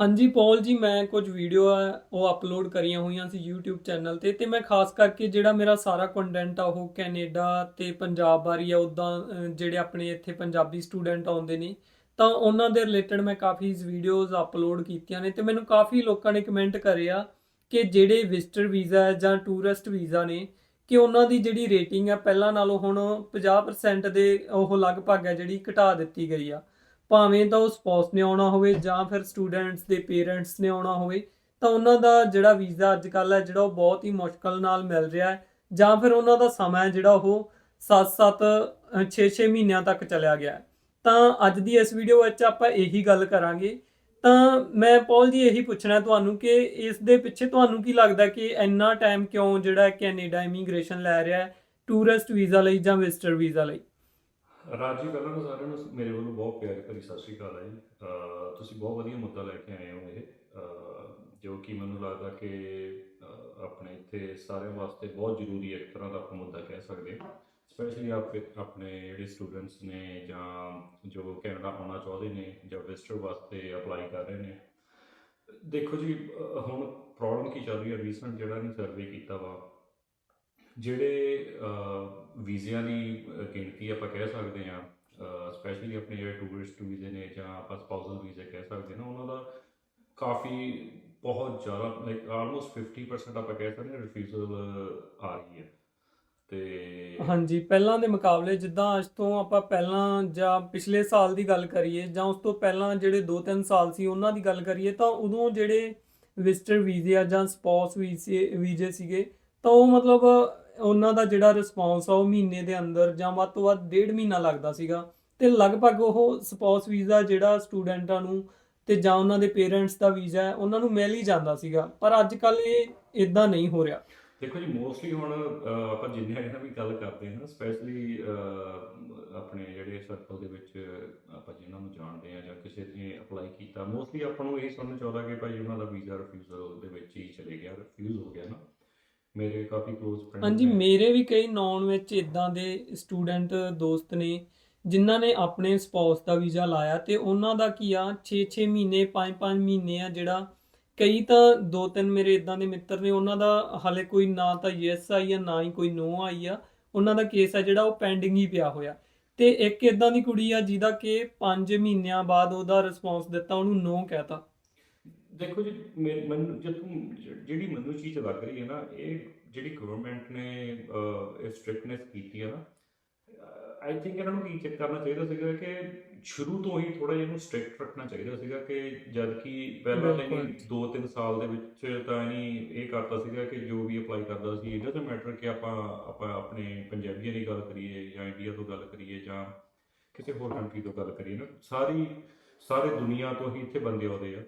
ਹਾਂਜੀ ਪੌਲ ਜੀ, ਮੈਂ ਕੁਝ ਵੀਡੀਓ ਆ, ਉਹ ਅਪਲੋਡ ਕਰੀਆਂ ਹੋਈਆਂ ਸੀ YouTube ਚੈਨਲ ਤੇ ਤੇ ਮੈਂ ਖਾਸ ਕਰਕੇ ਜਿਹੜਾ ਮੇਰਾ ਸਾਰਾ ਕੰਟੈਂਟ ਆ, ਉਹ ਕੈਨੇਡਾ ਤੇ ਪੰਜਾਬ ਬਾਰੇ ਆ ਉਦਾਂ ਜਿਹੜੇ ਆਪਣੇ ਇੱਥੇ ਪੰਜਾਬੀ ਸਟੂਡੈਂਟ ਆਉਂਦੇ ਨੇ, ਤਾਂ ਉਹਨਾਂ ਦੇ ਰਿਲੇਟਡ ਮੈਂ ਕਾਫੀ ਵੀਡੀਓਜ਼ ਅਪਲੋਡ ਕੀਤੀਆਂ ਨੇ ਤੇ ਮੈਨੂੰ ਕਾਫੀ ਲੋਕਾਂ ਨੇ ਕਮੈਂਟ ਕਰਿਆ ਕਿ ਜਿਹੜੇ ਵਿਜ਼ਟਰ ਵੀਜ਼ਾ ਹੈ ਜਾਂ ਟੂਰਿਸਟ ਵੀਜ਼ਾ ਨੇ, ਕਿ ਉਹਨਾਂ ਦੀ ਜਿਹੜੀ ਰੇਟਿੰਗ ਹੈ, ਪਹਿਲਾਂ ਨਾਲੋਂ ਹੁਣ 50% ਦੇ ਉਹ ਲਗਭਗ ਹੈ ਜਿਹੜੀ ਘਟਾ ਦਿੱਤੀ ਗਈ ਆ। ਭਾਵੇਂ ਤਾਂ ਉਹ ਸਪਾਊਸ ਨੇ ਆਉਣਾ ਹੋਵੇ ਜਾਂ ਫਿਰ ਸਟੂਡੈਂਟਸ ਦੇ ਪੇਰੈਂਟਸ ਨੇ ਆਉਣਾ ਹੋਵੇ, ਤਾਂ ਉਹਨਾਂ ਦਾ ਜਿਹੜਾ ਵੀਜ਼ਾ ਅੱਜ ਕੱਲ੍ਹ ਹੈ, ਜਿਹੜਾ ਉਹ ਬਹੁਤ ਹੀ ਮੁਸ਼ਕਲ ਨਾਲ ਮਿਲ ਰਿਹਾ ਹੈ, ਜਾਂ ਫਿਰ ਉਹਨਾਂ ਦਾ ਸਮਾਂ ਜਿਹੜਾ ਉਹ 7-7 6-6 ਮਹੀਨਿਆਂ ਤੱਕ ਚਲਿਆ ਗਿਆ ਤਾਂ ਅੱਜ ਦੀ ਇਸ ਵੀਡੀਓ ਵਿੱਚ ਆਪਾਂ ਇਹੀ ਗੱਲ ਕਰਾਂਗੇ। ਤਾਂ ਮੈਂ ਪੌਲ ਜੀ ਇਹੀ ਪੁੱਛਣਾ ਤੁਹਾਨੂੰ ਕਿ ਇਸ ਦੇ ਪਿੱਛੇ ਤੁਹਾਨੂੰ ਕੀ ਲੱਗਦਾ ਕਿ ਇੰਨਾ ਟਾਈਮ ਕਿਉਂ ਜਿਹੜਾ ਕੈਨੇਡਾ ਇਮੀਗ੍ਰੇਸ਼ਨ ਲੈ ਰਿਹਾ ਹੈ ਟੂਰਿਸਟ ਵੀਜ਼ਾ ਲਈ ਜਾਂ ਵਿਜ਼ਟਰ ਵੀਜ਼ਾ ਲਈ? ਰਾਜੀ ਪਹਿਲਾਂ ਤਾਂ ਸਾਰਿਆਂ ਨੂੰ ਮੇਰੇ ਵੱਲੋਂ ਬਹੁਤ ਪਿਆਰੀ ਭਰੀ ਸਤਿ ਸ਼੍ਰੀ ਅਕਾਲ ਹੈ ਜੀ। ਤੁਸੀਂ ਬਹੁਤ ਵਧੀਆ ਮੁੱਦਾ ਲੈ ਕੇ ਆਏ ਹੋ ਇਹ। ਜੋ ਕਿ ਮੈਨੂੰ ਲੱਗਦਾ ਕਿ ਆਪਣੇ ਇੱਥੇ ਸਾਰਿਆਂ ਵਾਸਤੇ ਬਹੁਤ ਜ਼ਰੂਰੀ ਇੱਕ ਤਰ੍ਹਾਂ ਦਾ ਆਪਾਂ ਮੁੱਦਾ ਕਹਿ ਸਕਦੇ ਹਾਂ। ਸਪੈਸ਼ਲੀ ਆਪਣੇ ਜਿਹੜੇ ਸਟੂਡੈਂਟਸ ਨੇ ਜਾਂ ਜੋ ਕੈਨੇਡਾ ਆਉਣਾ ਚਾਹੁੰਦੇ ਨੇ ਜਾਂ ਵਿਜ਼ਟਰ ਵਾਸਤੇ ਅਪਲਾਈ ਕਰ ਰਹੇ ਨੇ। ਦੇਖੋ ਜੀ ਹੁਣ ਪ੍ਰੋਬਲਮ ਕੀ ਚੱਲ ਰਹੀ ਹੈ? ਰੀਸੈਂਟ ਜਿਹੜਾ ਨੇ ਸਰਵੇ ਕੀਤਾ ਵਾ, ਜਿਹੜੇ ਵੀਜ਼ਿਆਂ ਦੀ ਗਿਣਤੀ ਆਪਾਂ ਕਹਿ ਸਕਦੇ ਹਾਂ ਸਪੈਸ਼ਲੀ ਆਪਣੇ ਜਿਹੜੇ ਟੂਰਿਸਟ ਵੀਜ਼ੇ ਨੇ ਜਾਂ ਆਪਾਂ ਸਪਾਊਸਲ ਵੀਜ਼ੇ ਕਹਿ ਸਕਦੇ ਹਾਂ ਉਹਨਾਂ ਦਾ ਕਾਫੀ ਬਹੁਤ ਜ਼ਿਆਦਾ ਲਾਈਕ ਆਲਮੋਸਟ 50% ਆਪਾਂ ਕਹਿ ਸਕਦੇ ਹਾਂ ਰਿਫਿਊਜ਼ਲ ਆ ਰਹੀ ਹੈ ਤੇ ਹਾਂਜੀ ਪਹਿਲਾਂ ਦੇ ਮੁਕਾਬਲੇ ਜਿੱਦਾਂ ਅੱਜ ਤੋਂ ਆਪਾਂ ਪਹਿਲਾਂ ਜਾਂ ਪਿਛਲੇ ਸਾਲ ਦੀ ਗੱਲ ਕਰੀਏ ਜਾਂ ਉਸ ਤੋਂ ਪਹਿਲਾਂ ਜਿਹੜੇ 2-3 ਸਾਲ ਸੀ ਉਹਨਾਂ ਦੀ ਗੱਲ ਕਰੀਏ ਤਾਂ ਉਦੋਂ ਜਿਹੜੇ ਵਿਜ਼ਟਰ ਵੀਜ਼ੇ ਆ ਜਾਂ ਸਪਾਊਸ ਵੀਜ਼ੇ ਵੀਜ਼ੇ ਸੀਗੇ ਤਾਂ ਉਹ ਮਤਲਬ ਉਹਨਾਂ ਦਾ ਜਿਹੜਾ ਰਿਸਪੌਂਸ ਆ ਉਹ ਮਹੀਨੇ ਦੇ ਅੰਦਰ ਜਾਂ ਵੱਧ ਤੋਂ ਵੱਧ ਡੇਢ ਮਹੀਨਾ ਲੱਗਦਾ ਸੀਗਾ ਤੇ ਲਗਭਗ ਉਹ ਸਪਾਊਸ ਵੀਜ਼ਾ ਜਿਹੜਾ ਸਟੂਡੈਂਟਾਂ ਨੂੰ ਤੇ ਜਾਂ ਉਹਨਾਂ ਦੇ ਪੇਰੈਂਟਸ ਦਾ ਵੀਜ਼ਾ ਹੈ ਉਹਨਾਂ ਨੂੰ ਮਿਲ ਹੀ ਜਾਂਦਾ ਸੀਗਾ। ਪਰ ਅੱਜ ਕੱਲ ਇਹ ਇਦਾਂ ਨਹੀਂ ਹੋ ਰਿਹਾ। ਦੇਖੋ ਜੀ ਮੋਸਟਲੀ ਹੁਣ ਆਪਾਂ ਜਿੰਨੇ ਇਹਨਾਂ ਵੀ ਗੱਲ ਕਰਦੇ ਹਾਂ ਸਪੈਸ਼ਲੀ ਆਪਣੇ ਜਿਹੜੇ ਸਰਕਲ ਦੇ ਵਿੱਚ ਆਪਾਂ ਜਿਨ੍ਹਾਂ ਨੂੰ ਜਾਣਦੇ ਆ ਜਾਂ ਕਿਸੇ ਨੇ ਅਪਲਾਈ ਕੀਤਾ ਮੋਸਟਲੀ ਆਪਾਂ ਨੂੰ ਇਹ ਸੁਣਨ ਚਾਹੁੰਦਾ ਕਿ ਭਾਈ ਉਹਨਾਂ ਦਾ ਵੀਜ਼ਾ ਰਿਫਿਊਜ਼ਲ ਦੇ ਵਿੱਚ ਹੀ ਚਲੇ ਗਿਆ ਰਿਫਿਊਜ਼ ਹੋ ਗਿਆ ਨਾ। ਮੇਰੇ ਕਾਫੀ ক্লোਜ਼ ਫਰੈਂਡ ਹਾਂਜੀ ਮੇਰੇ ਵੀ ਕਈ ਨੌਨ ਵਿੱਚ ਇਦਾਂ ਦੇ ਸਟੂਡੈਂਟ ਦੋਸਤ ਨੇ। ਜਿਨ੍ਹਾਂ ਨੇ ਆਪਣੇ ਸਪਾਊਸ ਦਾ ਵੀਜ਼ਾ ਲਾਇਆ ਤੇ ਉਹਨਾਂ ਦਾ ਕੀ ਆ 6-6 ਮਹੀਨੇ 5-5 ਮਹੀਨੇ ਆ ਜਿਹੜਾ, ਕਈ ਤਾਂ ਦੋ ਤਿੰਨ ਮੇਰੇ ਇਦਾਂ ਦੇ ਮਿੱਤਰ ਨੇ, ਉਹਨਾਂ ਦਾ ਹਾਲੇ ਕੋਈ ਨਾ ਤਾਂ ਯੈਸ ਆਈ ਆ, ਨਾ ਹੀ ਕੋਈ ਨੋ ਆਈ ਆ, ਉਹਨਾਂ ਦਾ ਕੇਸ ਆ ਜਿਹੜਾ ਉਹ ਪੈਂਡਿੰਗ ਹੀ ਪਿਆ ਹੋਇਆ। ਤੇ ਇੱਕ ਇਦਾਂ ਦੀ ਕੁੜੀ ਆ ਜਿਹਦਾ ਕਿ 5 ਮਹੀਨਿਆਂ ਬਾਅਦ ਉਹਦਾ ਰਿਸਪੌਂਸ ਦਿੱਤਾ, ਉਹਨੂੰ ਨੋ ਕਹਿਤਾ। ਦੇਖੋ ਜੀ ਮੈਨੂੰ, ਜਦੋਂ ਜਿਹੜੀ ਮੈਨੂੰ ਚੀਜ਼ ਲੱਗ ਰਹੀ ਹੈ ਨਾ, ਇਹ ਜਿਹੜੀ ਗਵਰਨਮੈਂਟ ਨੇ ਇਹ ਸਟ੍ਰਿਕਟਨੈਸ ਕੀਤੀ ਹੈ ਨਾ ਆਈ ਥਿੰਕ ਇਹਨਾਂ ਨੂੰ ਕੀ ਚੈੱਕ ਕਰਨਾ ਚਾਹੀਦਾ ਸੀਗਾ ਕਿ ਸ਼ੁਰੂ ਤੋਂ ਹੀ ਥੋੜਾ ਜਿਹਾ ਇਹਨੂੰ ਸਟ੍ਰਿਕਟ ਰੱਖਣਾ ਚਾਹੀਦਾ ਸੀਗਾ ਕਿ ਜਦ ਕਿ ਪਹਿਲਾਂ ਤਾਂ। ਨਹੀਂ 2-3 ਸਾਲ ਦੇ ਵਿੱਚ ਤਾਂ ਨਹੀਂ ਇਹ ਕਰਤਾ ਸੀਗਾ ਕਿ ਜੋ ਵੀ ਅਪਲਾਈ ਕਰਦਾ ਸੀ ਇਟ ਡਸਨਟ ਮੈਟਰ ਕਿ ਆਪਾਂ ਆਪਾਂ ਆਪਣੇ ਪੰਜਾਬੀਆਂ ਦੀ ਗੱਲ ਕਰੀਏ ਜਾਂ ਇੰਡੀਆ ਤੋਂ ਗੱਲ ਕਰੀਏ ਜਾਂ ਕਿਸੇ ਹੋਰ ਕੰਟਰੀ ਤੋਂ ਗੱਲ ਕਰੀਏ ਨਾ ਸਾਰੀ ਸਾਰੇ ਦੁਨੀਆ ਤੋਂ ਹੀ ਇੱਥੇ ਬੰਦੇ ਆਉਂਦੇ ਆ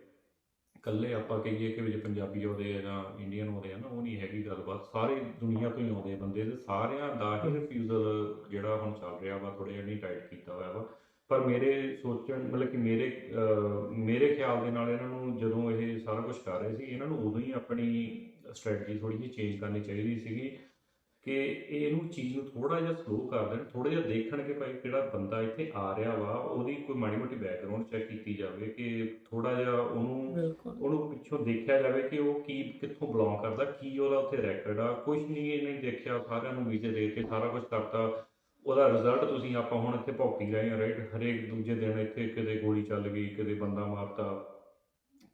ਇਕੱਲੇ ਆਪਾਂ ਕਹੀਏ ਕਿ ਵੀ ਜੇ ਪੰਜਾਬੀ ਆਉਂਦੇ ਆ ਜਾਂ ਇੰਡੀਅਨ ਆਉਂਦੇ ਆ ਨਾ, ਉਹ ਨਹੀਂ ਹੈਗੀ ਗੱਲਬਾਤ। ਸਾਰੇ ਦੁਨੀਆ ਤੋਂ ਹੀ ਆਉਂਦੇ ਆ ਬੰਦੇ ਤੇ, ਸਾਰਿਆਂ ਦਾ ਹੀ ਰਿਫਿਊਜ਼ਲ ਜਿਹੜਾ ਹੁਣ ਚੱਲ ਰਿਹਾ ਵਾ ਥੋੜੇ ਜਿਹਾ ਨਹੀਂ ਟਾਈਟ ਕੀਤਾ ਹੋਇਆ ਵਾ। ਪਰ ਮੇਰੇ ਸੋਚਣ, ਮਤਲਬ ਕਿ ਮੇਰੇ ਮੇਰੇ ਖਿਆਲ ਦੇ ਨਾਲ ਇਹਨਾਂ ਨੂੰ ਜਦੋਂ ਇਹ ਸਾਰਾ ਕੁਝ ਕਰ ਰਹੇ ਸੀ, ਇਹਨਾਂ ਨੂੰ ਉਦੋਂ ਹੀ ਆਪਣੀ ਸਟ੍ਰੈਟਜੀ ਥੋੜੀ ਜਿਹੀ ਚੇਂਜ ਕਰਨੀ ਚਾਹੀਦੀ ਸੀਗੀ। ਕਿ ਇਹ ਇਹਨੂੰ ਚੀਜ਼ ਨੂੰ ਥੋੜਾ ਜਿਹਾ ਸਲੋ ਕਰ ਦੇਣ ਥੋੜਾ ਜਿਹਾ ਦੇਖਣ ਕਿ ਭਾਈ ਕਿਹੜਾ ਬੰਦਾ ਇੱਥੇ ਆ ਰਿਹਾ ਵਾ ਉਹਦੀ ਕੋਈ ਮਾੜੀ ਮੋਟੀ ਬੈਕਗ੍ਰਾਉਂਡ ਚੈੱਕ ਕੀਤੀ ਜਾਵੇ ਕਿ ਥੋੜਾ ਜਿਹਾ ਉਹਨੂੰ ਉਹਨੂੰ ਪਿੱਛੋਂ ਦੇਖਿਆ ਜਾਵੇ ਕਿ ਉਹ ਕੀ ਕਿੱਥੋਂ ਬਿਲੋਂਗ ਕਰਦਾ ਕੀ ਉਹਦਾ ਉੱਥੇ ਰੈਕੋਰਡ ਆ ਕੁਝ ਨਹੀਂ ਇਹਨੇ ਦੇਖਿਆ ਸਾਰਿਆਂ ਨੂੰ ਵੀਜ਼ੇ ਦੇ ਕੇ ਸਾਰਾ ਕੁਝ ਕਰਤਾ। ਉਹਦਾ ਰਿਜ਼ਲਟ ਤੁਸੀਂ ਆਪਾਂ ਹੁਣ ਇੱਥੇ ਭੌਂਕੀ ਰਹੇ ਹਾਂ ਰਾਈਟ ਹਰੇਕ ਦੂਜੇ ਦਿਨ ਇੱਥੇ ਕਿਤੇ ਗੋਲੀ ਚੱਲ ਗਈ ਕਿਤੇ ਬੰਦਾ ਮਾਰਤਾ।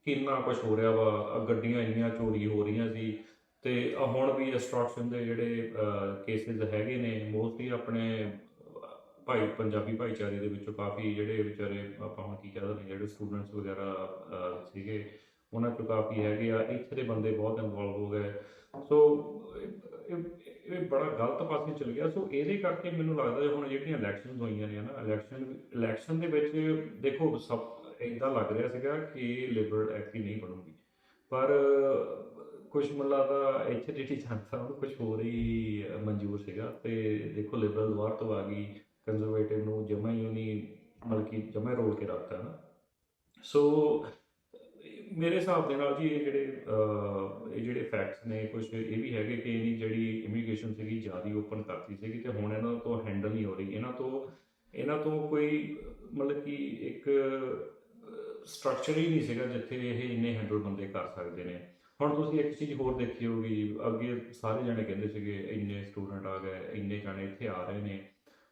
ਕਿੰਨਾ ਕੁਝ ਹੋ ਰਿਹਾ ਵਾ ਗੱਡੀਆਂ ਇੰਨੀਆਂ ਚੋਰੀ ਹੋ ਰਹੀਆਂ ਸੀ ਤੇ ਹੁਣ ਵੀ ਐਕਸਟ੍ਰੈਕਸ਼ਨ ਦੇ ਜਿਹੜੇ ਕੇਸਿਸ ਹੈਗੇ ਨੇ ਮੋਸਟਲੀ ਆਪਣੇ ਭਾਈ, ਪੰਜਾਬੀ ਭਾਈਚਾਰੇ ਦੇ ਵਿੱਚੋਂ ਕਾਫੀ ਜਿਹੜੇ ਵਿਚਾਰੇ ਆਪਾਂ ਹੁਣ ਕੀ ਕਹਿੰਦੇ ਨੇ, ਜਿਹੜੇ ਸਟੂਡੈਂਟਸ ਵਗੈਰਾ ਸੀਗੇ, ਉਹਨਾਂ ਚੋਂ ਕਾਫੀ ਹੈਗੇ ਆ, ਇੱਥੇ ਦੇ ਬੰਦੇ ਬਹੁਤ ਇਨਵੋਲਵ ਹੋ ਗਏ। ਸੋ ਇਹ- ਬੜਾ ਗਲਤ ਪਾਸੇ ਚਲ ਗਿਆ। ਸੋ ਇਹਦੇ ਕਰਕੇ ਮੈਨੂੰ ਲੱਗਦਾ ਹੁਣ ਜਿਹੜੀਆਂ ਇਲੈਕਸ਼ਨਸ ਹੋਈਆਂ ਨੇ ਨਾ ਇਲੈਕਸ਼ਨ ਇਲੈਕਸ਼ਨ ਦੇ ਵਿੱਚ ਦੇਖੋ, ਸਭ ਇਦਾਂ ਲੱਗ ਰਿਹਾ ਸੀਗਾ ਕਿ ਲਿਬਰਲ ਐਕਟ ਹੀ ਨਹੀਂ ਬਣੂਗੀ। ਪਰ ਕੁਝ ਮੱਲਾ ਤਾਂ ਇੱਥੇ ਜਿਹੜੀ ਜਨਤਾ ਉਹਨੂੰ ਕੁਝ ਹੋਰ ਹੀ ਮਨਜ਼ੂਰ ਸੀਗਾ ਤੇ ਦੇਖੋ ਲਿਬਰਲ ਬਾਹਰ ਤੋਂ ਆ ਗਈ ਕੰਜ਼ਰਵੇਟਿਵ ਨੂੰ ਜਮਾ ਹੀ ਉਹਨੀ ਮਲਕੀ ਜਮਾ ਹੀ ਰੋਲ ਕੇ ਰੱਖਤਾ ਨਾ। ਸੋ ਮੇਰੇ ਹਿਸਾਬ ਦੇ ਨਾਲ ਜੀ ਇਹ ਜਿਹੜੇ ਇਹ ਜਿਹੜੇ ਫੈਕਟਸ ਨੇ ਕੁਝ ਇਹ ਵੀ ਹੈਗੇ ਕਿ ਇਹਦੀ ਜਿਹੜੀ ਇਮੀਗ੍ਰੇਸ਼ਨ ਸੀਗੀ ਜ਼ਿਆਦਾ ਓਪਨ ਕਰਤੀ ਸੀਗੀ ਤੇ ਹੁਣ ਇਹਨਾਂ ਤੋਂ ਹੈਂਡਲ ਨਹੀਂ ਹੋ ਰਹੀ। ਇਹਨਾਂ ਤੋਂ ਇਹਨਾਂ ਤੋਂ ਕੋਈ ਮਤਲਬ ਕਿ ਇੱਕ ਸਟਰਕਚਰ ਹੀ ਨਹੀਂ ਸੀਗਾ ਜਿੱਥੇ ਇਹ ਇੰਨੇ ਹੈਂਡਲ ਬੰਦੇ ਕਰ ਸਕਦੇ ਨੇ। ਹੁਣ ਤੁਸੀਂ ਇੱਕ ਚੀਜ਼ ਹੋਰ ਦੇਖੀ ਹੋਗੀ ਅੱਗੇ ਸਾਰੇ ਜਣੇ ਕਹਿੰਦੇ ਸੀਗੇ, ਇੰਨੇ ਸਟੂਡੈਂਟ ਆ ਗਏ, ਇੰਨੇ ਜਣੇ ਇੱਥੇ ਆ ਰਹੇ ਨੇ।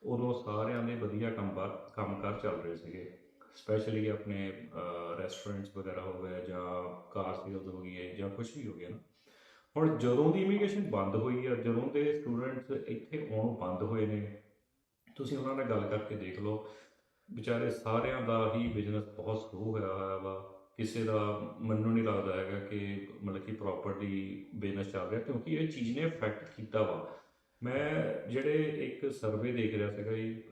ਉਦੋਂ ਸਾਰਿਆਂ ਦੇ ਵਧੀਆ ਕੰਮ ਕੰਮ ਕਰ ਚੱਲ ਰਹੇ ਸੀਗੇ। ਸਪੈਸ਼ਲੀ ਆਪਣੇ ਰੈਸਟੋਰੈਂਟਸ ਵਗੈਰਾ ਹੋ ਗਏ, ਜਾਂ ਕਾਰ ਸੇਲਸ ਹੋ ਗਈ ਜਾਂ ਕੁਝ ਵੀ ਹੋ ਗਿਆ ਨਾ। ਹੁਣ ਜਦੋਂ ਦੀ ਇਮੀਗ੍ਰੇਸ਼ਨ ਬੰਦ ਹੋਈ ਆ, ਜਦੋਂ ਦੇ ਸਟੂਡੈਂਟਸ ਇੱਥੇ ਆਉਣ ਬੰਦ ਹੋਏ ਨੇ, ਤੁਸੀਂ ਉਹਨਾਂ ਨਾਲ ਗੱਲ ਕਰਕੇ ਦੇਖ ਲਓ। ਵਿਚਾਰੇ ਸਾਰਿਆਂ ਦਾ ਹੀ ਬਿਜ਼ਨਸ ਬਹੁਤ ਸਲੋ ਹੋਇਆ ਹੋਇਆ ਵਾ। ਕਿਸੇ ਦਾ ਮੈਨੂੰ ਨਹੀਂ ਲੱਗਦਾ ਹੈਗਾ ਕਿ ਮਤਲਬ ਕਿ ਪ੍ਰੋਪਰਟੀ ਬਿਜ਼ਨਸ ਚੱਲ ਰਿਹਾ, ਕਿਉਂਕਿ ਇਹ ਚੀਜ਼ ਨੇ ਇਫੈਕਟ ਕੀਤਾ ਵਾ। ਮੈਂ ਜਿਹੜੇ ਇੱਕ ਸਰਵੇ ਦੇਖ ਰਿਹਾ ਸੀਗਾ ਜੀ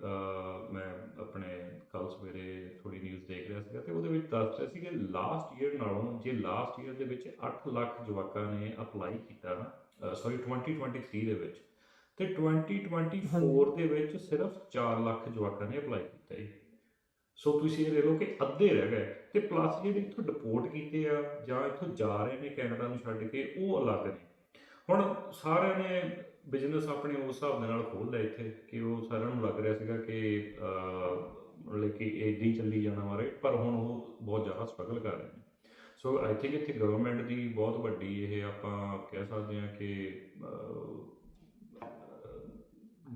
ਮੈਂ ਆਪਣੇ ਕੱਲ ਸਵੇਰੇ ਥੋੜੀ ਨਿਊਜ਼ ਦੇਖ ਰਿਹਾ ਸੀਗਾ ਤੇ ਉਹਦੇ ਵਿੱਚ ਦੱਸ ਰਿਹਾ ਸੀ ਕਿ ਲਾਸਟ ਈਅਰ ਨਾਲੋਂ, ਜੇ ਲਾਸਟ ਈਅਰ ਦੇ ਵਿੱਚ 8 ਲੱਖ ਜਵਾਕਾਂ ਨੇ ਅਪਲਾਈ ਕੀਤਾ ਨਾ ਸੌਰੀ 2023 ਦੇ ਵਿੱਚ, ਤੇ 2024 ਦੇ ਵਿੱਚ ਸਿਰਫ 4 ਲੱਖ ਜਵਾਕਾਂ ਨੇ ਅਪਲਾਈ ਕੀਤਾ ਜੀ। ਸੋ ਤੁਸੀਂ ਇਹ ਦੇਖ ਲਓ ਕਿ ਅੱਧੇ ਰਹਿ ਗਏ। ਤੇ ਪਲੱਸ ਜਿਹੜੇ ਇੱਥੋਂ ਡਿਪੋਰਟ ਕੀਤੇ ਆ ਜਾਂ ਇੱਥੋਂ ਜਾ ਰਹੇ ਨੇ ਕੈਨੇਡਾ ਨੂੰ ਛੱਡ ਕੇ, ਉਹ ਅਲੱਗ ਨੇ। ਹੁਣ ਸਾਰਿਆਂ ਨੇ ਬਿਜ਼ਨਸ ਆਪਣੇ ਉਸ ਹਿਸਾਬ ਦੇ ਨਾਲ ਖੋਲ ਲਿਆ ਇੱਥੇ ਕਿ ਉਹ ਸਾਰਿਆਂ ਨੂੰ ਲੱਗ ਰਿਹਾ ਸੀਗਾ ਕਿ ਮਤਲਬ ਕਿ ਏਦਾਂ ਚੱਲੀ ਜਾਣਾ ਮਾਰੇ ਪਰ ਹੁਣ ਉਹ ਬਹੁਤ ਜ਼ਿਆਦਾ ਸਟਰਗਲ ਕਰ ਰਹੇ ਨੇ। ਸੋ ਆਈ ਥਿੰਕ ਇੱਥੇ ਗਵਰਨਮੈਂਟ ਦੀ ਬਹੁਤ ਵੱਡੀ ਇਹ ਆਪਾਂ ਕਹਿ ਸਕਦੇ ਹਾਂ ਕਿ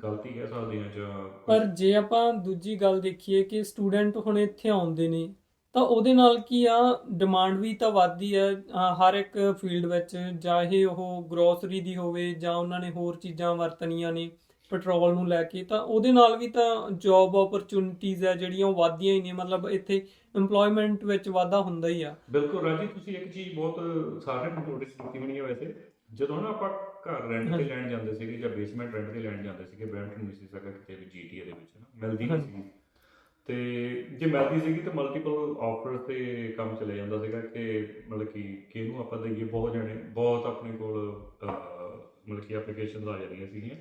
ਗਲਤੀ ਕਹਿ ਸਕਦੇ ਹਾਂ ਜਾਂ ਪਰ ਜੇ ਆਪਾਂ ਦੂਜੀ ਗੱਲ ਦੇਖੀਏ ਕਿ ਸਟੂਡੈਂਟ ਹੁਣ ਇੱਥੇ ਆਉਂਦੇ ਨੇ ਤਾਂ ਉਹਦੇ ਨਾਲ ਕੀ ਆ ਡਿਮਾਂਡ ਵੀ ਤਾਂ ਵੱਧਦੀ ਅਹ ਹਰ ਇੱਕ ਫੀਲਡ ਵਿੱਚ ਚਾਹੇ ਉਹ ਗਰੋਸਰੀ ਦੀ ਹੋਵੇ ਜਾਂ ਉਹਨਾਂ ਨੇ ਹੋਰ ਚੀਜ਼ਾਂ ਵਰਤਣੀਆਂ ਨੇ ਪੈਟਰੋਲ ਨੂੰ ਲੈ ਕੇ ਤਾਂ ਉਹਦੇ ਨਾਲ ਵੀ ਤਾਂ ਜੌਬ ਓਪਰਚੁਨਿਟੀਜ਼ ਹੈ ਜਿਹੜੀਆਂ ਉਹ ਵੱਧਦੀਆਂ ਹੀ ਨੇ ਮਤਲਬ ਇੱਥੇ EMPLOYMENT ਵਿੱਚ ਵਾਧਾ ਹੁੰਦਾ ਹੀ ਆ ਬਿਲਕੁਲ ਰਾਜੀ ਤੁਸੀਂ ਇੱਕ ਚੀਜ਼ ਬਹੁਤ ਸਾਰਿਆਂ ਨੂੰ ਨੋਟਿਸ ਕੀਤੀ ਹੋਣੀ ਹੈ ਵੈਸੇ ਜਦੋਂ ਨਾ ਆਪਾਂ ਘਰ ਰੈਂਟ ਤੇ ਲੈਣ ਜਾਂਦੇ ਸੀਗੇ ਜਾਂ ਬੇਸਮੈਂਟ ਰੈਂਟ ਤੇ ਲੈਣ ਜਾਂਦੇ ਸੀਗੇ ਬ੍ਰੈਂਟਨ ਮਿਸੀਸਾਗਾ ਕਿਤੇ ਵੀ ਜੀਟੀਏ ਦੇ ਵਿੱਚ ਨਾ ਮਿਲਦੀ ਨਹੀਂ। ਸੀ ਤੇ ਜੇ ਮਿਲਦੀ ਸੀਗੀ ਤਾਂ ਮਲਟੀਪਲ ਆਫਰਸ ਤੇ ਕੰਮ ਚਲੇ ਜਾਂਦਾ ਸੀਗਾ ਕਿ ਮਤਲਬ ਕਿ ਕਿਹਨੂੰ ਆਪਾਂ ਦਈਏ ਬਹੁਤ ਜਣੇ, ਬਹੁਤ ਆਪਣੇ ਕੋਲ ਮਤਲਬ ਕਿ ਐਪਲੀਕੇਸ਼ਨਸ ਆ ਜਾਂਦੀਆਂ ਸੀਗੀਆਂ।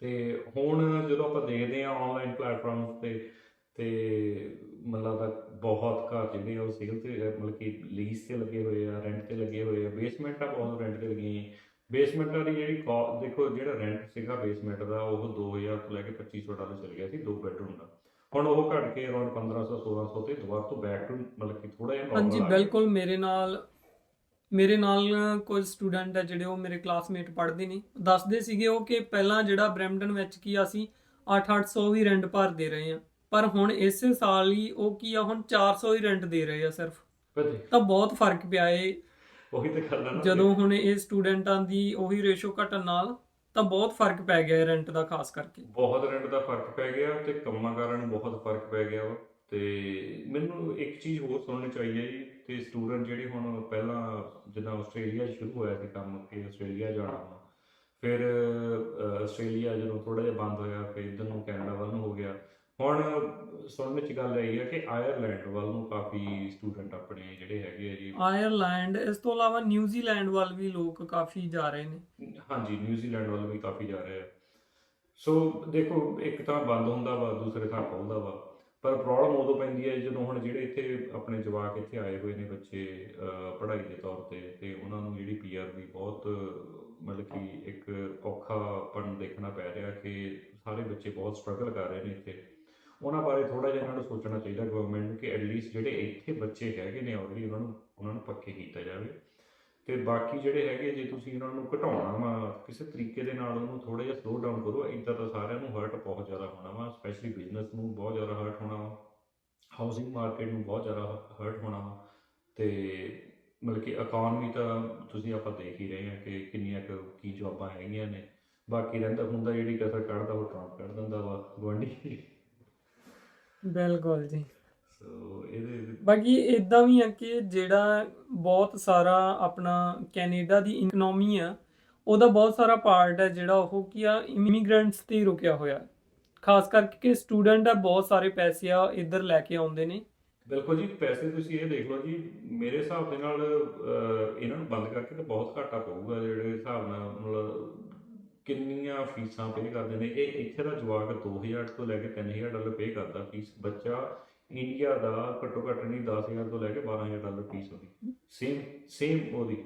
ਤੇ ਹੁਣ ਜਦੋਂ ਆਪਾਂ ਦੇਖਦੇ ਹਾਂ ਆਨਲਾਈਨ ਪਲੇਟਫਾਰਮਸ ਤੇ ਤੇ ਮਤਲਬ ਦਾ ਬਹੁਤ ਘਰ ਜਿਹੜੇ ਆ ਉਹ ਸੇਲ ਤੇ ਮਤਲਬ ਕਿ ਲੀਜ਼ ਤੇ ਲੱਗੇ ਹੋਏ ਆ ਰੈਂਟ ਤੇ ਲੱਗੇ ਹੋਏ ਆ। ਬੇਸਮੈਂਟਾਂ ਬਹੁਤ ਰੈਂਟ ਤੇ ਲੱਗੀਆਂ ਬੇਸਮੈਂਟਾਂ ਦੀ ਜਿਹੜੀ ਕੋ- ਦੇਖੋ ਜਿਹੜਾ ਰੈਂਟ ਸੀਗਾ ਬੇਸਮੈਂਟ ਦਾ, ਉਹ 2000 ਤੋਂ ਲੈ ਕੇ 2500 ਡਾਲਰ ਚਲ ਗਿਆ ਸੀ, ਦੋ ਬੈਡਰੂਮ ਦਾ। ਹੁਣ ਉਹ ਘਟ ਕੇ ਅਰਾਊਂਡ 1500 1600 ਤੇ ਦੁਬਾਰਾ ਤੋਂ ਬੈਕ ਟੂ ਮਤਲਬ ਕਿ ਥੋੜਾ ਜਿਹਾ ਹਾਂਜੀ ਆ। ਬਿਲਕੁਲ ਮੇਰੇ ਨਾਲ ਮੇਰੇ ਨਾਲ ਕੁਝ ਸਟੂਡੈਂਟ ਹੈ ਜਿਹੜੇ ਉਹ ਮੇਰੇ ਕਲਾਸਮੇਟ ਪੜ੍ਹਦੇ ਨੇ। ਦੱਸਦੇ ਸੀਗੇ ਉਹ ਕਿ ਪਹਿਲਾਂ ਜਿਹੜਾ ਬਰੈਂਪਟਨ ਵਿੱਚ ਕੀ ਆ ਅਸੀਂ 8-800 ਹੀ ਰੈਂਟ ਭਰਦੇ ਰਹੇ ਆ ਪਰ ਹੁਣ ਇਸੇ ਸਾਲ ਹੀ ਉਹ ਕੀ ਆ ਹੁਣ 400 ਹੀ ਰੈਂਟ ਦੇ ਰਹੇ ਆ ਸਿਰਫ। ਤਾਂ ਬਹੁਤ ਫ਼ਰਕ ਪਿਆ ਏ ਉਹੀ ਤਾਂ ਗੱਲ ਆ ਜਦੋਂ ਹੁਣ ਇਹ ਸਟੂਡੈਂਟਾਂ ਦੀ ਉਹੀ ਰੇਸ਼ੋ ਘਟਣ ਨਾਲ ਤਾਂ ਬਹੁਤ ਫ਼ਰਕ ਪੈ ਗਿਆ ਰੈਂਟ ਦਾ ਖਾਸ ਕਰਕੇ। ਬਹੁਤ ਰੈਂਟ ਦਾ ਫ਼ਰਕ ਪੈ ਗਿਆ ਤੇ ਕੰਮਾਂ ਕਾਰਨ ਬਹੁਤ ਫ਼ਰਕ ਪੈ ਗਿਆ ਵਾ। ਤੇ ਮੈਨੂੰ ਇੱਕ ਚੀਜ਼ ਹੋਰ ਸੁਣਨੀ ਚਾਹੀਏ ਜੀ, ਤੇ ਸਟੂਡੈਂਟ ਜਿਹੜੇ ਹੁਣ ਪਹਿਲਾਂ ਜਿੱਦਾਂ ਆਸਟ੍ਰੇਲੀਆ 'ਚ ਸ਼ੁਰੂ ਹੋਇਆ ਸੀ ਕੰਮ ਕਿ ਆਸਟ੍ਰੇਲੀਆ ਜਾਣਾ ਵਾ। ਫਿਰ ਆਸਟ੍ਰੇਲੀਆ ਜਦੋਂ ਥੋੜਾ ਜਿਹਾ ਬੰਦ ਹੋਇਆ, ਫਿਰ ਇੱਧਰ ਨੂੰ ਕੈਨੇਡਾ ਵੱਲ ਨੂੰ ਹੋ ਗਿਆ। ਹੁਣ ਸੁਣਨ 'ਚ ਗੱਲ ਆਈ ਹੈ ਕਿ ਆਇਰਲੈਂਡ ਵੱਲ ਨੂੰ ਕਾਫੀ ਸਟੂਡੈਂਟ ਆਪਣੇ ਜਿਹੜੇ ਹੈਗੇ ਆ ਜੀ। ਆਇਰਲੈਂਡ ਇਸ ਤੋਂ ਇਲਾਵਾ ਨਿਊਜ਼ੀਲੈਂਡ ਵੱਲ ਵੀ ਲੋਕ ਕਾਫੀ ਜਾ ਰਹੇ ਨੇ। ਹਾਂਜੀ ਨਿਊਜ਼ੀਲੈਂਡ ਵੱਲ ਵੀ ਕਾਫੀ ਜਾ ਰਹੇ ਆ। ਸੋ ਦੇਖੋ ਇੱਕ ਤਾਂ ਬੰਦ ਹੁੰਦਾ ਵਾ ਦੂਸਰੇ ਥਾਂ ਖੁੱਲਦਾ ਵਾ। ਪਰ ਪ੍ਰੋਬਲਮ ਉਦੋਂ ਪੈਂਦੀ ਹੈ ਜਦੋਂ ਹੁਣ ਜਿਹੜੇ ਇੱਥੇ ਆਪਣੇ ਜਵਾਕ ਇੱਥੇ ਆਏ ਹੋਏ ਨੇ ਬੱਚੇ ਪੜ੍ਹਾਈ ਦੇ ਤੌਰ ਤੇ ਤੇ ਉਹਨਾਂ ਨੂੰ ਜਿਹੜੀ ਪੀਆਰ ਦੀ ਬਹੁਤ ਮਤਲਬ ਕਿ ਇੱਕ ਔਖਾਪਣ ਦੇਖਣਾ ਪੈ ਰਿਹਾ ਕਿ ਸਾਰੇ ਬੱਚੇ ਬਹੁਤ ਸਟਰਗਲ ਕਰ ਰਹੇ ਨੇ ਇੱਥੇ। ਉਹਨਾਂ ਬਾਰੇ ਥੋੜਾ ਜਿਹਾ ਇਹਨਾਂ ਨੂੰ ਸੋਚਣਾ ਚਾਹੀਦਾ ਗਵਰਨਮੈਂਟ ਨੂੰ ਕਿ ਐਟਲੀਸਟ ਜਿਹੜੇ ਇੱਥੇ ਬੱਚੇ ਹੈਗੇ ਨੇ ਆਲਰੇਡੀ ਉਹਨਾਂ ਨੂੰ ਉਹਨਾਂ ਨੂੰ ਪੱਕੇ ਕੀਤਾ ਜਾਵੇ। ਤੇ ਬਾਕੀ ਜਿਹੜੇ ਹੈਗੇ, ਜੇ ਤੁਸੀਂ ਇਹਨਾਂ ਨੂੰ ਘਟਾਉਣਾ ਵਾ, ਕਿਸੇ ਤਰੀਕੇ ਦੇ ਨਾਲ ਉਹਨੂੰ ਥੋੜਾ ਜਿਹਾ ਸਲੋ ਡਾਊਨ ਕਰੋ ਇਦਾਂ ਤਾਂ ਸਾਰਿਆਂ ਨੂੰ ਹਰਟ ਬਹੁਤ ਜ਼ਿਆਦਾ ਹੋਣਾ ਵਾ ਸਪੈਸ਼ਲੀ ਬਿਜ਼ਨਸ ਨੂੰ ਬਹੁਤ ਜ਼ਿਆਦਾ ਹਰਟ ਹੋਣਾ ਵਾ। ਹਾਊਸਿੰਗ ਮਾਰਕੀਟ ਨੂੰ ਬਹੁਤ ਜ਼ਿਆਦਾ ਹਰਟ ਹੋਣਾ ਵਾ। ਤੇ ਮਤਲਬ ਕਿ ਇਕਨੋਮੀ ਤਾਂ ਤੁਸੀਂ ਆਪਾਂ ਦੇਖ ਹੀ ਰਹੇ ਹਾਂ ਕਿ ਕਿੰਨੀਆਂ ਕੁ ਕੀ ਜੌਬਾਂ ਹੈਗੀਆਂ ਨੇ। ਬਾਕੀ ਰਹਿੰਦਾ ਹੁੰਦਾ ਜਿਹੜੀ ਕਸਰ ਕੱਢਦਾ ਉਹ ਟਰੰਪ ਕੱਢ ਦਿੰਦਾ ਵਾ, ਗੁਆਂਢੀ। ਬਿਲਕੁਲ ਜੀ। ਸੋ ਇਹਦੇ ਬਾਕੀ ਇਦਾਂ ਵੀ ਆ ਕਿ ਜਿਹੜਾ ਬਹੁਤ ਸਾਰਾ ਆਪਣਾ ਕੈਨੇਡਾ ਦੀ ਇਕਨੋਮੀ ਆ ਉਹਦਾ ਬਹੁਤ ਸਾਰਾ ਪਾਰਟ ਹੈ ਜਿਹੜਾ ਉਹ ਕੀ ਆ ਇਮੀਗ੍ਰੈਂਟਸ ਤੇ ਰੁਕਿਆ ਹੋਇਆ। ਖਾਸ ਕਰਕੇ ਕਿ ਸਟੂਡੈਂਟ ਆ ਬਹੁਤ ਸਾਰੇ ਪੈਸੇ ਆ ਇੱਧਰ ਲੈ ਕੇ ਆਉਂਦੇ ਨੇ। ਬਿਲਕੁਲ ਜੀ ਪੈਸੇ ਤੁਸੀਂ ਇਹ ਦੇਖ ਲਓ ਜੀ ਮੇਰੇ ਹਿਸਾਬ ਦੇ ਨਾਲ ਇਹਨਾਂ ਨੂੰ ਬੰਦ ਕਰਕੇ ਤਾਂ ਬਹੁਤ ਘਾਟਾ ਪਊਗਾ ਜਿਹੜੇ ਹਿਸਾਬ ਨਾਲ ਮਤਲਬ ਕਿੰਨੀਆਂ ਫੀਸਾਂ ਪੇ ਕਰਦੇ ਨੇ? ਇਹ ਇੱਥੇ ਦਾ ਜਵਾਕ 2000 ਤੋਂ ਲੈ ਕੇ 3000 ਡਾਲਰ ਪੇ ਕਰਦਾ ਫੀਸ ਬੱਚਾ ਇੰਡੀਆ ਦਾ ਘੱਟੋ ਘੱਟ ਨਹੀਂ 10000 ਤੋਂ ਲੈ ਕੇ 12000 ਡਾਲਰ ਫੀਸ ਉਹਦੀ। ਸੇਮ ਸੇਮ ਉਹਦੀ।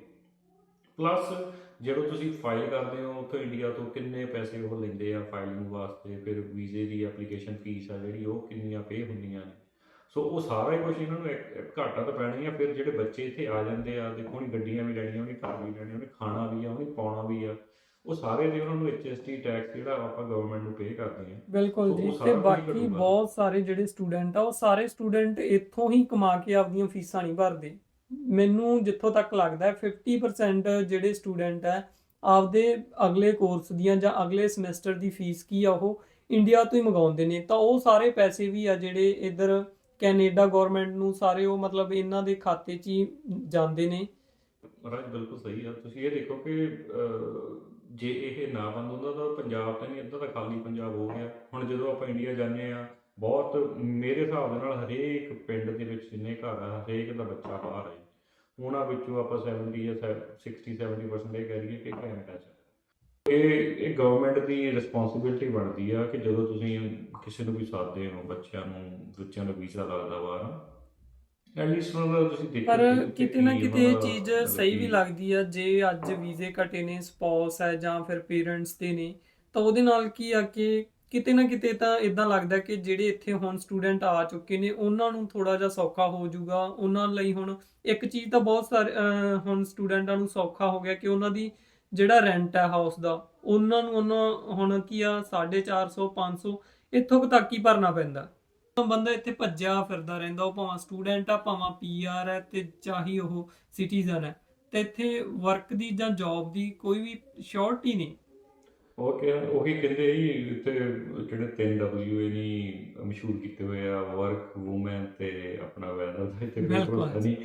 ਪਲੱਸ ਜਦੋਂ ਤੁਸੀਂ ਫਾਈਲ ਕਰਦੇ ਹੋ ਉੱਥੋਂ ਇੰਡੀਆ ਤੋਂ ਕਿੰਨੇ ਪੈਸੇ ਉਹ ਲੈਂਦੇ ਆ ਫਾਈਲਿੰਗ ਵਾਸਤੇ, ਫਿਰ ਵੀਜ਼ੇ ਦੀ ਐਪਲੀਕੇਸ਼ਨ ਫੀਸ ਆ ਜਿਹੜੀ, ਉਹ ਕਿੰਨੀਆਂ ਪੇ ਹੁੰਦੀਆਂ ਨੇ। ਸੋ ਉਹ ਸਾਰਾ ਹੀ ਕੁਝ ਇਹਨਾਂ ਨੂੰ ਘਾਟਾ ਤਾਂ ਪੈਣਾ ਹੀ ਆ। ਫਿਰ ਜਿਹੜੇ ਬੱਚੇ ਇੱਥੇ ਆ ਜਾਂਦੇ ਆ, ਦੇਖੋ ਨਹੀਂ ਗੱਡੀਆਂ ਵੀ ਲੈਣੀਆਂ, ਉਹਨੇ ਘਰ ਵੀ ਲੈਣੀ ਉਹਨੇ ਖਾਣਾ ਵੀ ਆ, ਉਹਨੇ ਪਾਉਣਾ ਵੀ ਆ। ਉਹ ਸਾਰੇ ਦੇ ਉਹਨਾਂ ਨੂੰ ਐਚਐਸਟੀ ਟੈਕਸ ਜਿਹੜਾ ਆਪਾਂ ਗਵਰਨਮੈਂਟ ਨੂੰ ਪੇ ਕਰਦੇ ਆ ਬਿਲਕੁਲ ਜੀ ਤੇ ਬਾਕੀ। ਬਹੁਤ ਸਾਰੇ ਜਿਹੜੇ ਸਟੂਡੈਂਟ ਆ ਉਹ ਸਾਰੇ ਸਟੂਡੈਂਟ ਇੱਥੋਂ ਹੀ ਕਮਾ ਕੇ ਆਪਦੀਆਂ ਫੀਸਾਂ ਨਹੀਂ ਭਰਦੇ। ਮੈਨੂੰ ਜਿੱਥੋਂ ਤੱਕ ਲੱਗਦਾ ਹੈ 50% ਜਿਹੜੇ ਸਟੂਡੈਂਟ ਹੈ ਆਪਦੇ ਅਗਲੇ ਕੋਰਸ ਦੀਆਂ ਜਾਂ ਅਗਲੇ ਸਮੈਸਟਰ ਦੀ ਫੀਸ ਕੀ ਆ ਉਹ ਇੰਡੀਆ ਤੋਂ ਹੀ ਮੰਗਾਉਂਦੇ ਨੇ। ਤਾਂ ਉਹ ਸਾਰੇ ਪੈਸੇ ਵੀ ਆ ਜਿਹੜੇ ਇਧਰ ਕੈਨੇਡਾ ਗਵਰਨਮੈਂਟ ਨੂੰ ਸਾਰੇ ਉਹ ਮਤਲਬ ਇਹਨਾਂ ਦੇ ਖਾਤੇ 'ਚ ਹੀ ਜਾਂਦੇ ਨੇ। ਰਾਜ ਬਿਲਕੁਲ ਸਹੀ ਆ। ਤੁਸੀਂ ਇਹ ਦੇਖੋ ਕਿ ਜੇ ਇਹ ਨਾ ਬੰਦ ਹੁੰਦਾ ਤਾਂ ਪੰਜਾਬ ਤਾਂ ਨਹੀਂ ਅੱਧਾ ਤਾਂ ਖਾਲੀ ਪੰਜਾਬ ਹੋ ਗਿਆ। ਹੁਣ ਜਦੋਂ ਆਪਾਂ ਇੰਡੀਆ ਜਾਂਦੇ ਆ ਬਹੁਤ ਮੇਰੇ ਹਿਸਾਬ ਦੇ ਨਾਲ ਹਰੇਕ ਪਿੰਡ ਦੇ ਵਿੱਚ ਜਿੰਨੇ ਘਰ ਆ, ਹਰੇਕ ਦਾ ਬੱਚਾ ਬਾਹਰ ਹੈ ਉਹਨਾਂ ਵਿੱਚੋਂ ਆਪਾਂ 70 ਜਾਂ 60 70% ਇਹ ਕਹਿ ਲਈਏ ਕਿ ਕੈਨੇਡਾ ਚ ਇਹ ਇਹ ਗਵਰਨਮੈਂਟ ਦੀ ਰਿਸਪੌਂਸਿਬਿਲਟੀ ਬਣਦੀ ਆ ਕਿ ਜਦੋਂ ਤੁਸੀਂ ਕਿਸੇ ਨੂੰ ਵੀ ਸਾਥਦੇ ਹੋ ਬੱਚਿਆਂ ਨੂੰ, ਬੱਚਿਆਂ ਦਾ ਵੀਜ਼ਾ ਲੱਗਦਾ ਵਾ ਐਟਲੀਸਟ ਉਹਨਾਂ ਦਾ ਤੁਸੀਂ ਦੇਖੋ ਪਰ ਕਿ ਕਿਤੇ ਨਾ ਕੀ ਕਿਤੇ ਇਹ ਉਹਨਾਂ ਦਾ ਚੀਜ਼ ਮਤਲਬ ਸਹੀ ਵੀ ਕੀ- ਲੱਗਦੀ ਆ ਜੇ ਅੱਜ ਵੀਜ਼ੇ ਘਟੇ ਨੇ ਸਪੌਸ ਹੈ ਜਾਂ ਫਿਰ ਪੇਰੈਂਟਸ ਦੇ ਨੇ ਤਾਂ ਉਹਦੇ ਨਾਲ ਕੀ ਆ ਕਿ ਕਿਤੇ ਨਾ ਕਿਤੇ ਤਾਂ ਇਦਾਂ ਲੱਗਦਾ ਕਿ ਜਿਹੜੇ ਇੱਥੇ ਹੁਣ ਸਟੂਡੈਂਟ ਆ ਚੁੱਕੇ ਨੇ ਉਹਨਾਂ ਨੂੰ ਥੋੜਾ ਜਿਹਾ ਸੌਖਾ ਹੋ ਜਾਊਗਾ। ਉਹਨਾਂ ਲਈ ਹੁਣ ਇੱਕ ਚੀਜ਼ ਤਾਂ ਬਹੁਤ ਸਾਰੇ ਅਹ, ਹੁਣ ਸਟੂਡੈਂਟਾਂ ਨੂੰ ਸੌਖਾ ਹੋ ਗਿਆ ਕਿ ਉਹਨਾਂ ਦੀ ਜਿਹੜਾ ਰੈਂਟ ਹੈ ਹਾਊਸ ਦਾ ਉਹਨਾਂ ਨੂੰ ਉਹਨਾਂ ਹੁਣ ਕੀ ਆ 450 500 ਇੱਥੋਂ ਕੁ ਤੱਕ ਹੀ ਭਰਨਾ ਪੈਂਦਾ। ਬੰਦਾ ਇੱਥੇ ਭੱਜਿਆ ਫਿਰਦਾ ਰਹਿੰਦਾ ਉਹ ਭਾਵੇਂ ਸਟੂਡੈਂਟ ਆ ਭਾਵੇਂ ਪੀਆਰ ਹੈ ਤੇ ਚਾਹੀ ਉਹ ਸਿਟੀਜ਼ਨ ਹੈ ਤੇ ਇੱਥੇ ਵਰਕ ਦੀ ਜਾਂ ਜੌਬ ਦੀ ਕੋਈ ਵੀ ਸ਼ੋਰਟੀ ਨਹੀਂ ਉਹ ਕਿ ਉਹੀ ਕਹਿੰਦੇ ਹੀ ਇੱਥੇ ਜਿਹੜੇ 3 W ਨਹੀਂ ਮਸ਼ਹੂਰ ਕੀਤੇ ਹੋਏ ਆ ਵਰਕ ਔਮਨ ਤੇ ਆਪਣਾ ਵੈਦਰ ਦਾ ਇੱਥੇ ਬਿਲਕੁਲ। ਨਹੀਂ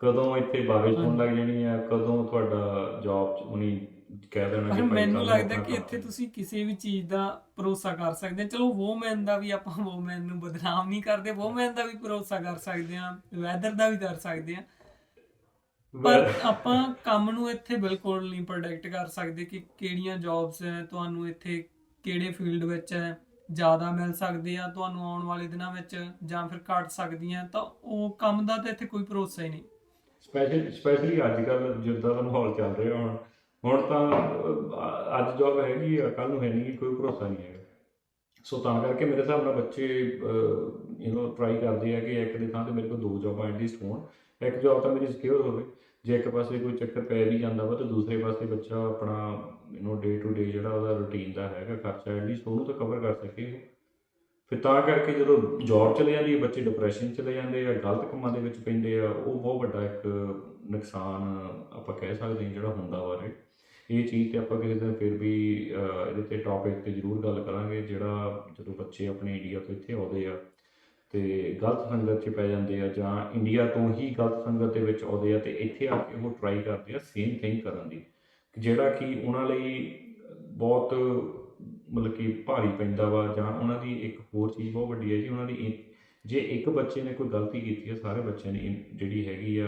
ਕਦੋਂ ਇੱਥੇ ਬਾਰਿਸ਼ ਹੋਣ ਲੱਗ ਜਾਣੀ ਆ ਕਦੋਂ ਤੁਹਾਡਾ ਜੌਬ ਚ ਉਹਨੀ ਕਹਿ ਦੇਣਾ ਪਰ ਕਿ ਭਾਈ ਮੈਨੂੰ ਲੱਗਦਾ ਆਪਣਾ ਕਿ ਇੱਥੇ ਤੁਸੀਂ ਕਿਸੇ ਵੀ ਚੀਜ਼ ਦਾ ਭਰੋਸਾ ਕਰ ਸਕਦੇ ਆ ਚਲੋ ਵੋਮੈਨ ਦਾ ਵੀ ਆਪਾਂ ਵੋਮੈਨ ਨੂੰ ਬਦਨਾਮ ਨਹੀਂ ਕਰਦੇ ਵੋਮੈਨ ਦਾ ਵੀ ਭਰੋਸਾ ਕਰ ਸਕਦੇ ਆ ਵੈਦਰ ਦਾ ਵੀ ਕਰ ਸਕਦੇ ਆ ਪਰ ਆਪਾਂ ਕੰਮ ਨੂੰ ਇੱਥੇ ਬਿਲਕੁਲ ਨਹੀਂ ਪ੍ਰੋਡਕਟ ਕਰ ਸਕਦੇ ਕਿ ਕਿਹੜੀਆਂ ਜੌਬਸ ਹੈ ਤੁਹਾਨੂੰ ਇੱਥੇ ਕਿਹੜੇ ਫੀਲਡ ਵਿੱਚ ਹੈ ਜ਼ਿਆਦਾ ਮਿਲ ਸਕਦੇ ਆ ਤੁਹਾਨੂੰ ਆਉਣ ਵਾਲੇ ਦਿਨਾਂ ਵਿੱਚ ਜਾਂ ਫਿਰ ਘਟ ਸਕਦੀਆਂ ਤਾਂ ਉਹ ਕੰਮ ਦਾ ਤਾਂ ਇੱਥੇ ਕੋਈ ਭਰੋਸਾ ਹੀ ਨਹੀਂ। ਸਪੈਸ਼ਲ ਸਪੈਸ਼ਲੀ ਅੱਜ ਕੱਲ ਜਿੱਦਾਂ ਦਾ ਮਾਹੌਲ ਚੱਲ ਰਿਹਾ ਹੁਣ ਹੁਣ ਤਾਂ ਅਹ, ਅੱਜ ਜੌਬ ਹੈਗੀ ਆ ਕੱਲ ਨੂੰ ਹੈ ਨਹੀਂ ਕੋਈ ਭਰੋਸਾ ਨਹੀਂ ਹੈਗਾ ਸੋ ਤਾਂ ਕਰਕੇ ਮੇਰੇ ਹਿਸਾਬ ਨਾਲ ਬੱਚੇ ਯੂ نو ਟਰਾਈ ਕਰਦੇ ਆ ਕਿ ਇੱਕ ਦੇ ਥਾਂ ਤੇ ਮੇਰੇ ਕੋਲ ਦੋ ਜੌਬਾਂ ਐਟਲੀਸਟ ਹੋਣ ਇੱਕ ਜੌਬ ਤਾਂ ਮੇਰੀ ਸਿਕਿਉਰ ਹੋਵੇ ਜੇ ਇੱਕ ਪਾਸੇ ਕੋਈ ਚੱਕਰ ਪੈ ਵੀ ਜਾਂਦਾ ਵਾ ਤਾਂ ਦੂਸਰੇ ਪਾਸੇ ਬੱਚਾ ਆਪਣਾ you know day to day ਜਿਹੜਾ ਉਹਦਾ ਰੁਟੀਨ ਦਾ ਹੈਗਾ ਖਰਚਾ ਐਟਲੀਸਟ ਉਹਨੂੰ ਤਾਂ ਕਵਰ ਕਰ ਸਕੇ ਫਿਰ ਤਾਂ ਕਰਕੇ ਜਦੋਂ ਜੌਬ ਚਲੇ ਜਾਂਦੀ ਹੈ ਬੱਚੇ ਡਿਪਰੈਸ਼ਨ ਚਲੇ ਜਾਂਦੇ ਆ ਗਲਤ ਕੰਮਾਂ ਦੇ ਵਿੱਚ ਪੈਂਦੇ ਆ ਉਹ ਬਹੁਤ ਵੱਡਾ ਇੱਕ ਨੁਕਸਾਨ ਆਪਾਂ ਕਹਿ ਸਕਦੇ ਹਾਂ ਜਿਹੜਾ ਹੁੰਦਾ ਵਾ right? ਇਹ ਚੀਜ਼ ਤੇ ਆਪਾਂ ਕਿਸੇ ਦਿਨ ਫਿਰ ਵੀ ਇਹਦੇ ਤੇ ਟੌਪਿਕ ਤੇ ਜ਼ਰੂਰ ਗੱਲ ਕਰਾਂਗੇ, ਜਿਹੜਾ ਜਦੋਂ ਬੱਚੇ ਆਪਣੇ ਇੰਡੀਆ ਤੋਂ ਇੱਥੇ ਆਉਂਦੇ ਆ ਤੇ ਗਲਤ ਸੰਗਤ 'ਚ ਪੈ ਜਾਂਦੇ ਆ ਜਾਂ ਇੰਡੀਆ ਤੋਂ ਹੀ ਗਲਤ ਸੰਗਤ ਦੇ ਵਿੱਚ ਆਉਂਦੇ ਆ ਤੇ ਇੱਥੇ ਆ ਕੇ ਉਹ ਟਰਾਈ ਕਰਦੇ ਆ ਸੇਮ ਥਿੰਗ ਕਰਨ ਦੀ। ਜਿਹੜਾ ਕਿ ਉਹਨਾਂ ਲਈ ਬਹੁਤ, ਮਤਲਬ ਕਿ ਭਾਰੀ ਪੈਂਦਾ ਵਾ ਜਾਂ ਉਹਨਾਂ ਦੀ ਇੱਕ ਹੋਰ ਚੀਜ਼ ਬਹੁਤ ਵੱਡੀ ਹੈ ਜੀ, ਉਹਨਾਂ ਦੀ ਜੇ ਇੱਕ ਬੱਚੇ ਨੇ ਕੋਈ ਗਲਤੀ ਕੀਤੀ ਹੈ ਸਾਰੇ ਬੱਚਿਆਂ ਦੀ ਜਿਹੜੀ ਹੈਗੀ ਆ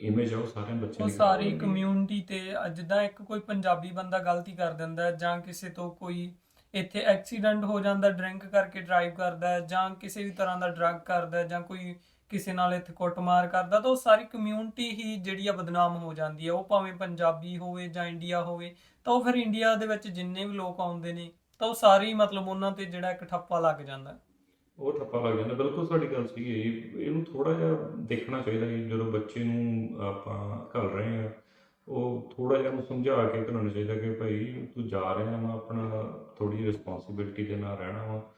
ਇਮੇਜ ਆ ਉਹ ਸਾਰਿਆਂ ਬੱਚਿਆਂ ਉਹ ਦੀ ਸਾਰੀ। ਕਮਿਊਨਿਟੀ ਤੇ ਜਿੱਦਾਂ ਇੱਕ ਕੋਈ ਪੰਜਾਬੀ ਬੰਦਾ ਗਲਤੀ ਕਰ ਦਿੰਦਾ ਹੈ ਜਾਂ ਕਿਸੇ ਤੋਂ ਕੋਈ ਇੱਥੇ ਐਕਸੀਡੈਂਟ ਹੋ ਜਾਂਦਾ ਡਰਿੰਕ ਕਰਕੇ ਡਰਾਈਵ ਕਰਦਾ ਹੈ ਜਾਂ ਕਿਸੇ ਵੀ ਤਰ੍ਹਾਂ ਦਾ ਡਰੱਗ ਕਰਦਾ ਹੈ ਜਾਂ ਕੋਈ ਕਿਸੇ ਨਾਲ ਇੱਥੇ ਕੁੱਟਮਾਰ ਕਰਦਾ ਤਾਂ ਉਹ ਸਾਰੀ ਕਮਿਊਨਿਟੀ ਹੀ ਜਿਹੜੀ ਆ ਬਦਨਾਮ ਹੋ ਜਾਂਦੀ ਹੈ ਉਹ ਭਾਵੇਂ ਪੰਜਾਬੀ ਹੋਵੇ ਜਾਂ ਇੰਡੀਆ ਹੋਵੇ ਤਾਂ ਉਹ ਫਿਰ ਇੰਡੀਆ ਦੇ ਵਿੱਚ ਜਿੰਨੇ ਵੀ ਲੋਕ ਆਉਂਦੇ ਨੇ ਤਾਂ ਉਹ ਸਾਰੇ ਮਤਲਬ ਉਹਨਾਂ ਤੇ ਜਿਹੜਾ ਇੱਕ ਠੱਪਾ ਲੱਗ ਜਾਂਦਾ ਹੈ। ਉਹ ਠੱਪਾ ਲੱਗ ਜਾਂਦਾ। ਬਿਲਕੁਲ ਤੁਹਾਡੀ ਗੱਲ ਸਹੀ ਹੈ ਇਹ- ਇਹਨੂੰ ਥੋੜਾ ਜਿਹਾ ਦੇਖਣਾ ਚਾਹੀਦਾ ਹੈ ਜਦੋਂ ਬੱਚੇ ਨੂੰ ਆਪਾਂ ਘੱਲ ਰਹੇ ਆ ਉਹ ਥੋੜਾ ਜਿਹਾ ਉਹਨੂੰ ਸਮਝਾ ਕੇ ਘਲਾਉਣਾ ਚਾਹੀਦਾ ਕਿ ਭਾਈ ਤੂੰ ਜਾ ਰਿਹਾ ਵਾ ਆਪਣਾ ਥੋੜੀ ਰਿਸਪੌਂਸਿਬਿਲਟੀ ਦੇ ਨਾਲ ਰਹਿਣਾ ਵਾ।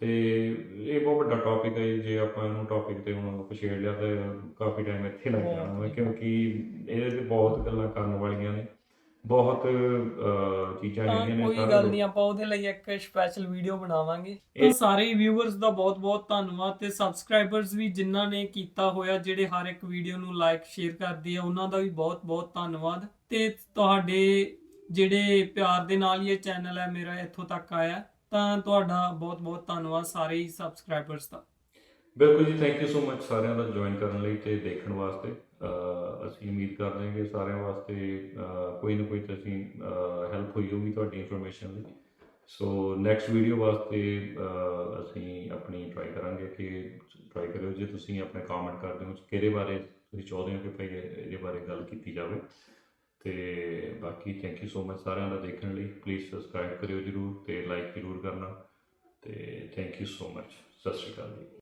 ਤੇ ਇਹ ਬਹੁਤ ਵੱਡਾ ਟੌਪਿਕ ਹੈ ਜੇ। ਆਪਾਂ ਇਹਨੂੰ ਟੌਪਿਕ ਤੇ ਹੁਣ ਪਛੇੜ ਲਿਆ ਤਾਂ ਕਾਫੀ ਟਾਈਮ ਇੱਥੇ ਲੱਗ ਜਾਣਾ ਵਾ ਕਿਉਂਕਿ ਇਹਦੇ ਤੇ ਬਹੁਤ ਗੱਲਾਂ ਕਰਨ ਵਾਲੀਆਂ ਨੇ। ਬਹੁਤ ਅਹ, ਚੀਜ਼ਾਂ ਤਾਂ ਹੈਗੀਆਂ ਨੇ ਕੋਈ ਗੱਲ ਨਹੀਂ ਆਪਾਂ ਉਹਦੇ ਲਈ ਇੱਕ ਸਪੈਸ਼ਲ ਵੀਡੀਓ ਬਣਾਵਾਂਗੇ। ਤਾਂ ਸਾਰੇ ਵਿਊਅਰਸ ਦਾ ਬਹੁਤ-ਬਹੁਤ ਧੰਨਵਾਦ ਤੇ ਸਬਸਕ੍ਰਾਈਬਰਸ ਵੀ ਜਿਨ੍ਹਾਂ ਨੇ ਕੀਤਾ ਹੋਇਆ ਜਿਹੜੇ ਹਰ ਇੱਕ ਵੀਡੀਓ ਨੂੰ ਲਾਈਕ ਸ਼ੇਅਰ ਕਰਦੇ ਆ ਉਹਨਾਂ ਦਾ ਵੀ ਬਹੁਤ-ਬਹੁਤ ਧੰਨਵਾਦ। ਤੇ ਤੁਹਾਡੇ ਜਿਹੜੇ ਪਿਆਰ ਦੇ ਨਾਲ ਹੀ ਇਹ ਚੈਨਲ ਹੈ ਮੇਰਾ ਇੱਥੋਂ ਤੱਕ ਆਇਆ। ਤਾਂ ਤੁਹਾਡਾ ਬਹੁਤ-ਬਹੁਤ ਧੰਨਵਾਦ ਸਾਰੇ ਹੀ ਸਬਸਕ੍ਰਾਈਬਰਸ ਦਾ। ਬਿਲਕੁਲ ਜੀ ਥੈਂਕ ਯੂ ਸੋ ਮੱਚ ਸਾਰਿਆਂ ਦਾ ਜੁਆਇਨ ਕਰਨ ਲਈ ਤੇ ਦੇਖਣ ਵਾਸਤੇ। ਅਸੀਂ ਉਮੀਦ ਕਰਦੇ ਹਾਂ ਕਿ ਸਾਰਿਆਂ ਵਾਸਤੇ ਕੋਈ ਨਾ ਕੋਈ ਤੁਸੀਂ ਹੈਲਪ ਹੋਈ ਹੋਊਗੀ ਤੁਹਾਡੀ ਇਨਫੋਰਮੇਸ਼ਨ ਲਈ ਸੋ ਨੈਕਸਟ ਵੀਡੀਓ ਵਾਸਤੇ ਅਸੀਂ ਆਪਣੀ ਟਰਾਈ ਕਰਾਂਗੇ ਕਿ ਟਰਾਈ ਕਰਿਓ ਜੇ ਤੁਸੀਂ ਆਪਣੇ ਕਮੈਂਟ ਕਰਦੇ ਹੋ, ਕਿਹੜੇ ਬਾਰੇ ਤੁਸੀਂ ਚਾਹੁੰਦੇ ਹੋ ਕਿ ਭਾਈ ਇਹਦੇ ਬਾਰੇ ਗੱਲ ਕੀਤੀ ਜਾਵੇ। ਤੇ ਬਾਕੀ ਥੈਂਕ ਯੂ ਸੋ ਮਚ ਸਾਰਿਆਂ ਦਾ ਦੇਖਣ ਲਈ। ਪਲੀਜ਼ ਸਬਸਕ੍ਰਾਈਬ ਕਰਿਓ ਜਰੂਰ ਤੇ ਲਾਈਕ ਜਰੂਰ ਕਰਨਾ। ਤੇ ਥੈਂਕ ਯੂ ਸੋ ਮਚ ਸਤਿ ਸ਼੍ਰੀ ਅਕਾਲ ਜੀ।